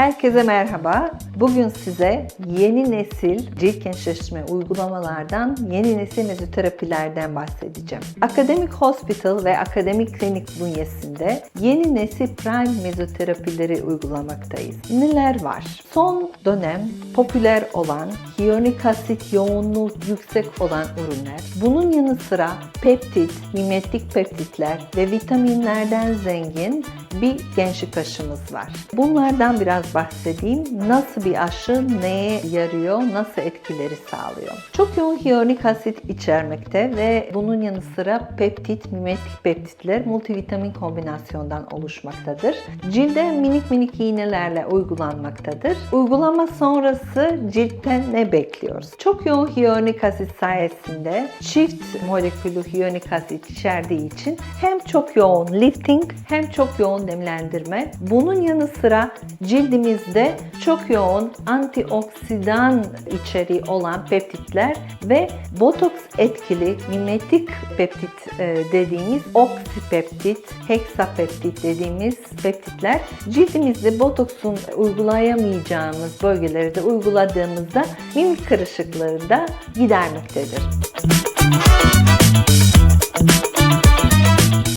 Herkese merhaba. Bugün size yeni nesil cilt gençleştirme uygulamalardan, yeni nesil mezoterapilerden bahsedeceğim. Akademik Hospital ve Akademik Klinik bünyesinde yeni nesil prime mezoterapileri uygulamaktayız. Neler var? Son dönem popüler olan hyaluronik asit yoğunluğu yüksek olan ürünler. Bunun yanı sıra peptit, mimetik peptitler ve vitaminlerden zengin bir gençlik aşımız var. Bunlardan biraz bahsedeyim. Nasıl bir aşı, neye yarıyor, nasıl etkileri sağlıyor? Çok yoğun hyaluronik asit içermekte ve bunun yanı sıra peptit, mimetik peptitler multivitamin kombinasyondan oluşmaktadır. Cilde minik minik iğnelerle uygulanmaktadır. Uygulama sonrası ciltten ne bekliyoruz? Çok yoğun hyaluronik asit sayesinde çift moleküllü hyaluronik asit içerdiği için hem çok yoğun lifting hem çok yoğun nemlendirme. Bunun yanı sıra cildimizde çok yoğun antioksidan içeriği olan peptitler ve botoks etkili mimetik peptit e, dediğimiz oksipeptit, heksapeptit dediğimiz peptitler cildimizde botoksun uygulayamayacağımız bölgelerde uyguladığımızda mimik kırışıklarını da gidermektedir.